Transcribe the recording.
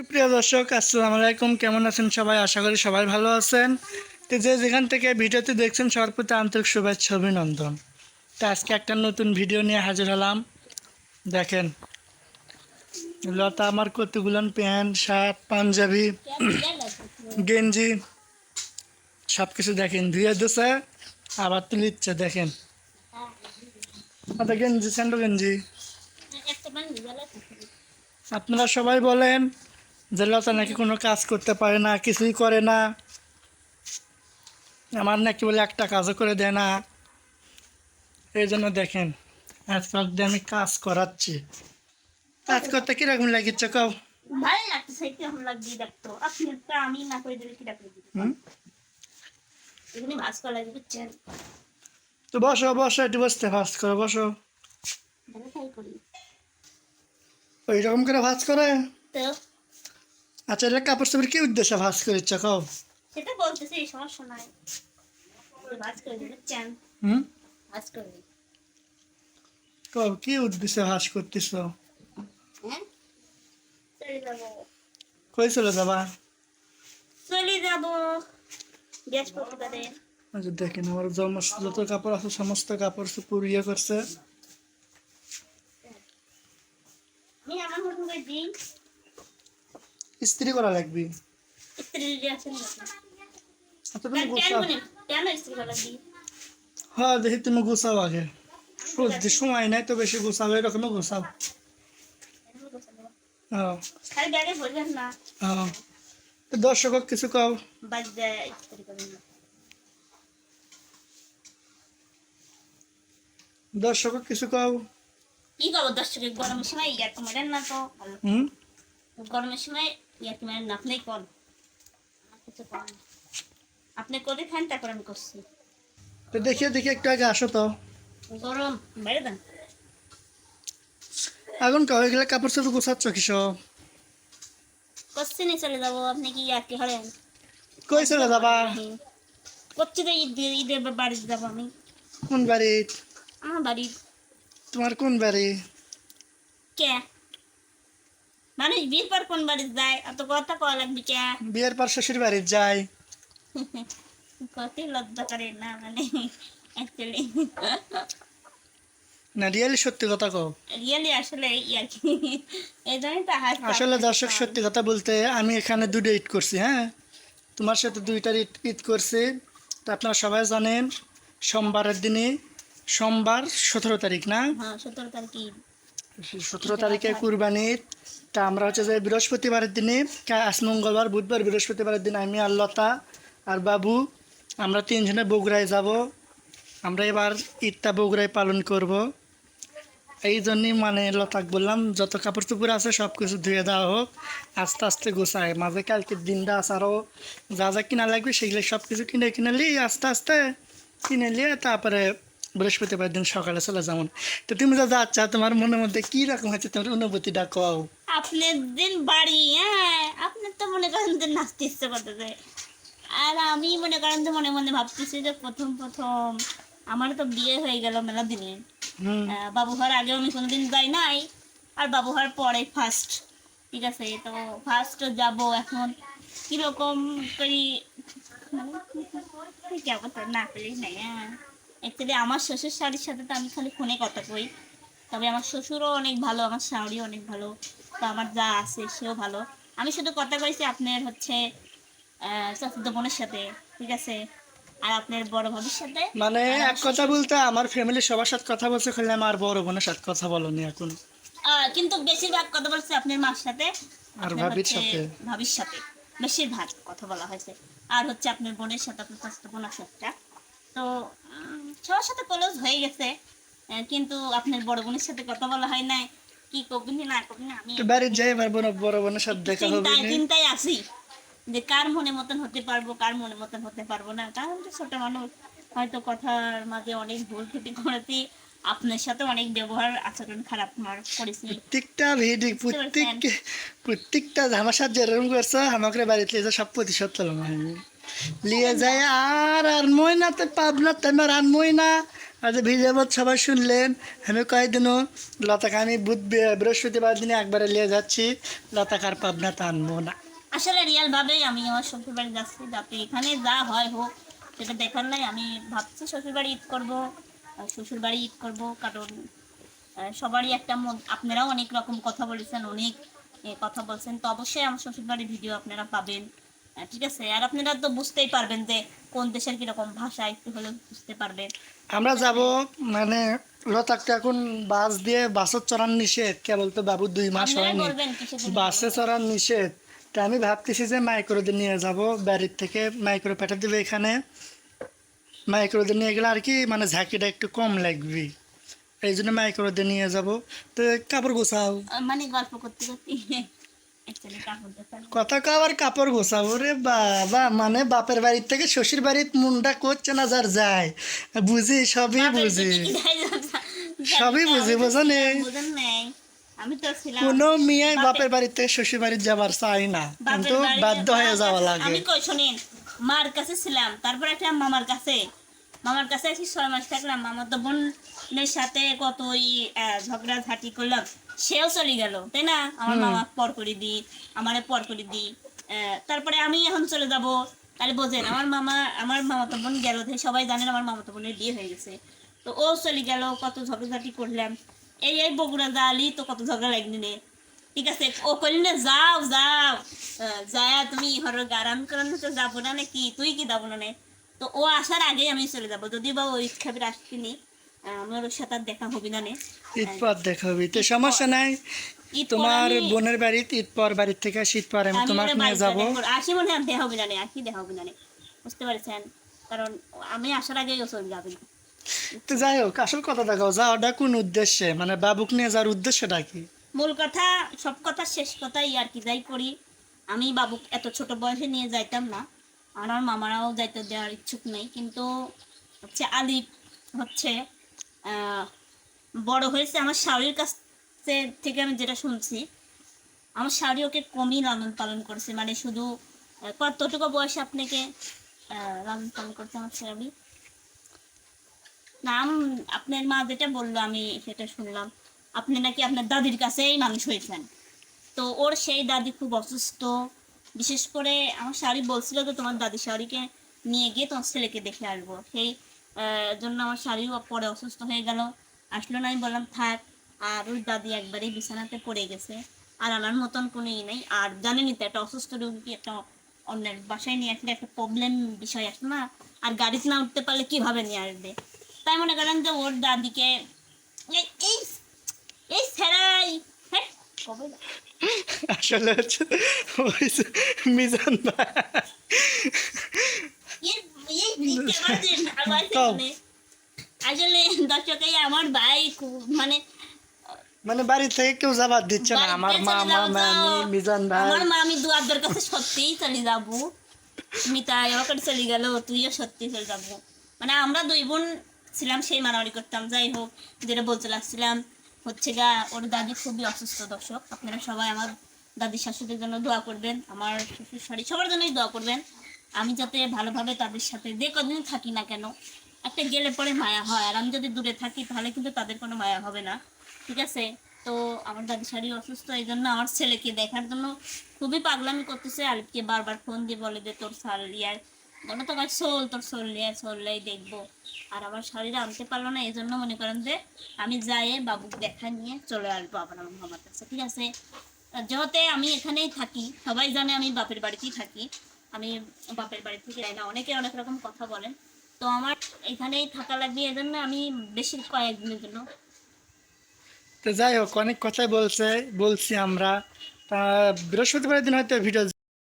সুপ্রিয় দর্শক, আসসালামু আলাইকুম। কেমন আছেন সবাই? আশা করি সবাই ভালো আছেন। তো যে যেখান থেকে ভিডিওতে দেখছেন, সবার প্রতি আন্তরিক শুভেচ্ছা, অভিনন্দন। তো আজকে একটা নতুন ভিডিও নিয়ে হাজির হলাম। দেখেন, লতা, আমার কতগুলো প্যান্ট, শার্ট, পাঞ্জাবি, গেঞ্জি সব কিছু দেখেন, ধুয়ে দিছে আবার তুলিচ্ছে, দেখেন। আচ্ছা গেঞ্জি স্যান্ডো গেঞ্জি। আপনারা সবাই বলেন যে লতা নাকি কোনো কাজ করতে পারে না কিছুই করে না। আমার নাকি বলে একটা কাজও করে দেয় না। এই জন্য দেখেন আজকাল দিয়ে আমি কাজ করাচ্ছি। কাজ করতে কীরকম লাগিচ্ছে কও? ভালো লাগতেছে কীরকম লাগছে দেখতো। আপনি তো আমি না করে দিলে করা বুঝছেন? তো বসো বসো একটু বসতে করো বসো। তাই করি। ওই রকম করে ভাজ করে? তো আচ্ছা এটা কাপড় চোপড় কি উদ্দেশ্যে ভাজ করিচ্ছ কও? সেটা বলতেছি সমস্যা নাই। ভাজ করে দিবি বুঝছেন হুম? ভাজ করে কও কি উদ্দেশ্যে ভাজ করতেছ? হ্যাঁ? কই চলে যাবা? চলে যাব গ্যাস প্রতিবাদে আচ্ছা দেখেন আমার যত কাপড় আছে সমস্ত কাপড় চোপড় ইয়ে করছে। আমি আমার মতন দিই। ইস্ত্রি করা লাগবে। আচ্ছা তুমি গুছাও। মানে হ্যাঁ দেখি তুমি গুছাও আগে। বুঝতে সময় নাই তো বেশি গুছাও এরকম গুছাও। হ্যাঁ। হ্যাঁ। তো দর্শক কিছু কও। দর্শক কিছু কও। কি করব দর্শকের গরমের সময় ইয়ার্কি মারেন না তো। হুম? গরমের সময় আমার কিছু করেন না। আপনি করে খান তারপর আমি করছি। তো দেখিয়ে দেখি একটু আগে আসো তো। গরম বাইরে দেন। এখন কও এগুলো কাপড় চোপড় গুছাচ্ছ করছি চলে যাব। আপনি কি ইয়ার্কি হরেন? কই চলে যাবা? করছি তো ঈদ ঈদের বাড়িতে যাব আমি। কোন বাড়ি? আমার বাড়ি। তোমার কোন বাড়ি? কে? মানুষ বিয়ের পর কোন বাড়ি যায়? অত কথা কওয়া লাগবে কে? বিয়ের পর শ্বশুর বাড়ি যাই। কতই লজ্জা করে না মানে অ্যাকচুয়ালি না রিয়েলি সত্যি কথা কও। রিয়েলি আসলে ইয়ার্কি এই জন্যই তো হাস আসলে দর্শক সত্যি কথা বলতে আমি এখানে দুটো ঈদ করছি হ্যাঁ? তোমার সাথে দুইটার ঈদ ঈদ করছি। তো আপনারা সবাই জানেন সোমবারের দিনে সোমবার সতেরো তারিখ না? হ্যাঁ সতেরো তারিখে। সতেরো তারিখে কুরবানির। তা আমরা হচ্ছে যে বৃহস্পতিবারের দিনে আজ মঙ্গলবার, বুধবার বৃহস্পতিবারের দিন আমি আর লতা আর বাবু আমরা তিনজনে বগুড়ায় যাব। আমরা এবার ঈদটা বগুড়ায় পালন করব। এই জন্যই মানে লতাক বললাম, যত কাপড় চোপড় আছে সব কিছু ধুয়ে দেওয়া হোক, আস্তে আস্তে গোছায়। মাঝে কালকের দিনটা আছে আরও যা যা কিনা লাগবে সেগুলো সব কিছু কিনে কিনে নিই আস্তে আস্তে কিনে নিয়ে তারপরে বৃহস্পতিবার দিন সকালে চলে যেমন তো তুমি যা যাচ্ছ তোমার মনের মধ্যে কি রকম হচ্ছে তোমার অনুভূতিটা কও। আপনার দিন বাড়ি হ্যাঁ আপনার তো মনে করেন যে নাচতে ইচ্ছে করতেছে। আর আমি মনে করেন যে মনে মনে ভাবতেছি যে প্রথম প্রথম আমার তো বিয়ে হয়ে গেল মেলা দিনে। হুম। বাবু হওয়ার আগেও আমি কোনোদিন যাই নাই আর বাবু হওয়ার পরে ফার্স্ট ঠিক আছে? তো ফার্স্ট যাব এখন কীরকম করি? না করি নাই অ্যাকচুয়ালি আমার শ্বশুর শাড়ির সাথে তো আমি খালি ফোনে কথা কই। তবে আমার শ্বশুরও অনেক ভালো আমার শাড়িও অনেক ভালো তো আমার যা আছে সেও ভালো। আমি শুধু কথা কইছি আপনার হচ্ছে বোনের সাথে ঠিক আছে? আর আপনার বড় ভাবির সাথে? মানে এক কথা বলতে আমার ফ্যামিলির সবার সাথে কথা বলছে খালি আমার বড় বোনের সাথে কথা বলনি এখন। কিন্তু বেশিরভাগ কথা বলছে আপনার মার সাথে আর ভাবির সাথে? ভাবির সাথে বেশিরভাগ কথা বলা হয়েছে। আর হচ্ছে আপনার বোনের সাথে আপনার চাচাতো বোন আছে একটা তো সবার সাথে ক্লোজ হয়ে গেছে। কিন্তু আপনার বড় বোনের সাথে কথা বলা হয় নাই। কি করবেন না করবেন আমি তো বাড়ির যাই এবার বড় বড় বোনের সাথে দেখা হবে চিন্তায়। চিন্তায় আছি যে কার মনে মতন হতে পারব কার মনে মতন হতে পারব না। কারণ তো ছোট মানুষ হয়তো কথার মাঝে অনেক ভুল ত্রুটি করেছি। আপনার সাথে অনেক ব্যবহার আচরণ খারাপ করেছি। প্রত্যেকটা ভিডিও প্রত্যেক প্রত্যেকটা আমার সাথে যেরকম করছ আমাকে বাড়িতে সব প্রতিশোধ পেলাম লিয়ে যায় আর আর ময়নাতে পাবনা তোমার আর ময়না। আজ মত সবাই শুনলেন। আমি কয়েকদিনও লতাকে আমি বুধ বৃহস্পতিবার দিনে একবারে নিয়ে যাচ্ছি। লতাকে আর পাবনাতে আনব না। আসলে রিয়াল ভাবেই আমি আমার শ্বশুর বাড়ি যাচ্ছি যাতে এখানে যা হয় হোক, সেটা দেখার নাই। আমি ভাবছি শ্বশুর বাড়ি ঈদ করব শ্বশুর বাড়ি ঈদ করব। কারণ সবারই একটা মন। আপনারাও অনেক রকম কথা বলেছেন, অনেক কথা বলছেন। তো অবশ্যই আমার শ্বশুর বাড়ির ভিডিও আপনারা পাবেন। ঠিক আছে আর আপনারা তো বুঝতেই পারবেন যে কোন দেশের কীরকম ভাষা একটু হলেও বুঝতে পারবেন। আমরা যাব মানে লতাকটা এখন বাস দিয়ে বাসত চড়ান নিষেধ কেবল তো বাবু দুই মাস হয়নি। বাসে চড়ান নিষেধ। তা আমি ভাবতেছি যে মাইক্রোদের নিয়ে যাব বাড়ির থেকে মাইক্রো পাঠা দেবে এখানে। মাইক্রোদের নিয়ে গেলে আর কি মানে ঝাঁকিটা একটু কম লাগবে। এই জন্য মাইক্রোদের নিয়ে যাব। তো কাপড় গোছাও। মানে গল্প করতে করতে। কথা কাবার কাপড় গোছাবো রে বাবা মানে বাপের বাড়ির থেকে শ্বশুর বাড়ির মুন্ডা করছে না যার যায়। বুঝি সবই বুঝি। সবই বুঝি, বোঝো নাই। আমি তো ছিলাম কোনো মেয়ে বাপের- বাড়ির থেকে শ্বশুর বাড়ির যাবার চাই না। কিন্তু বাধ্য হয়ে যাওয়া লাগে। আমি কই শুনেন মার কাছে ছিলাম তারপর একটা মামার কাছে। মামার কাছে এসে ছয় মাস থাকলাম। মামার তো বোনের সাথে কত ঝগড়া ঝাঁটি করলাম সেও চলে গেল তাই না? আমার মামা পর করে দি আমারে পর করে দি তারপরে আমি এখন চলে যাব। তাহলে বোঝেন আমার মামা আমার মামাতো বোন গেল সবাই জানেন আমার মামাতো বোনের বিয়ে হয়ে গেছে। তো ও চলে গেল কত ঝগড়াঝাটি করলাম। এই এই বগুড়া জালি তো কত ঝগড়া লাগনি নে। ঠিক আছে ও কইলি না যাও যাও। যায়া তুমি হরর গারাম করান তো যাব না নাকি? তুই কি যাব না নে? তো ও আসার আগে আমি চলে যাব। যদি বা ওই খাবির আসতিনি আমার ওর সাথে আর দেখা হবি না নে। ঈদ পর দেখাবি তো সমস্যা নাই। তোমার বোনের বাড়িতে ঈদ পর বাড়ির থেকে শীত পর আমি তোমাকে নিয়ে যাব। দেখা। আসি মনে হয় দেখা হবে না নে আসি দেখা হবে না নে। বুঝতে পারছেন? কারণ আমি আসার আগেই ও চলে যাবে। তো যাই হোক আসল কথা দেখাও যাওয়াটা কোন উদ্দেশ্যে? মানে বাবুক নিয়ে যাওয়ার উদ্দেশ্যটা কি? মূল কথা সব কথা শেষ কথাই আর কি যাই করি। আমি বাবুক এত ছোট বয়সে নিয়ে যাইতাম না। আমার মামারাও যাইতে দেওয়ার ইচ্ছুক নেই, কিন্তু হচ্ছে আলিফ হচ্ছে বড় হয়েছে। আমার শাড়ির কাছ থেকে আমি যেটা শুনছি, আমার শাড়ি ওকে কমই লালন পালন করেছে। মানে শুধু কতটুকু বয়সে আপনাকে লালন পালন করছে আমার শাড়ি? নাম আপনার মা যেটা বলল, আমি সেটা শুনলাম। আপনি নাকি আপনার দাদির কাছেই মানুষ হয়েছেন। তো ওর সেই দাদি খুব অসুস্থ। বিশেষ করে আমার শাড়ি বলছিল তো তোমার দাদি শাড়িকে নিয়ে গিয়ে তোমার ছেলেকে দেখে আসব। সেই জন্য আমার শাড়িও পরে অসুস্থ হয়ে গেল। আসলো না, আমি বললাম, থাক। আর ওই দাদি একবারেই বিছানাতে পড়ে গেছে। আর আনার মতন কোনো ই নেই। আর জানেনই তো, একটা অসুস্থ রোগী একটা অন্যের বাসায় নিয়ে আসলে একটা প্রবলেম বিষয় আসে না। আর গাড়িতে না উঠতে পারলে কীভাবে নিয়ে আসবে? তাই মনে করেন যে ওর দাদিকে এই এই, সেরাই! হ্যাঁ কবে? আসলে হচ্ছে ওই মিজান। আসলে দর্শক আমার ভাই মানে মানে বাড়ি থেকে কেউ যাবার দিচ্ছে না। আমার মা মামি মিজান ভাই। আমার মা আমি দুয়ারদের কাছে সত্যিই চলে যাব। মিতা এবার চলে গেল তুইও সত্যি চলে যাব। মানে আমরা দুই বোন ছিলাম সেই মারামারি করতাম। যাই হোক যেটা বলতে লাগছিলাম হচ্ছে গা, ওর দাদি খুবই অসুস্থ দর্শক। আপনারা সবাই আমার দাদি শাশুড়ির জন্য দোয়া করবেন, আমার শ্বশুর শাড়ি সবার জন্যই দোয়া করবেন। আমি যাতে ভালোভাবে তাদের সাথে যে কদিন থাকি না কেন, একটা গেলে পরে মায়া হয়। আর আমি যদি দূরে থাকি, তাহলে কিন্তু তাদের কোনো মায়া হবে না। ঠিক আছে? তো আমার দাদি শাড়ি অসুস্থ, এই জন্য আমার ছেলেকে দেখার জন্য খুবই পাগলামি করতেছে। আলিফকে বারবার ফোন দিয়ে বলে যে, তোর শাল লিয়ার বলো তো ভাই সোল তোর সোল লিয়ার সোললাই দেখব। আর আমার শাড়িটা আনতে পারল না এই জন্য মনে করেন যে আমি যাই বাবুক দেখা নিয়ে চলে আসব আবার আমার কাছে, ঠিক আছে? যেহেতু আমি এখানেই থাকি, সবাই জানে আমি বাপের বাড়িতেই থাকি, আমি বাপের বাড়ি থেকে যাই না, অনেকে অনেক রকম কথা বলেন। তো আমার এখানেই থাকা লাগবে এই জন্য আমি বেশি কয়েকদিনের জন্য। তো যাই হোক, অনেক কথাই বলছে, বলছি আমরা। তা বৃহস্পতিবার দিন হয়তো ভিডিও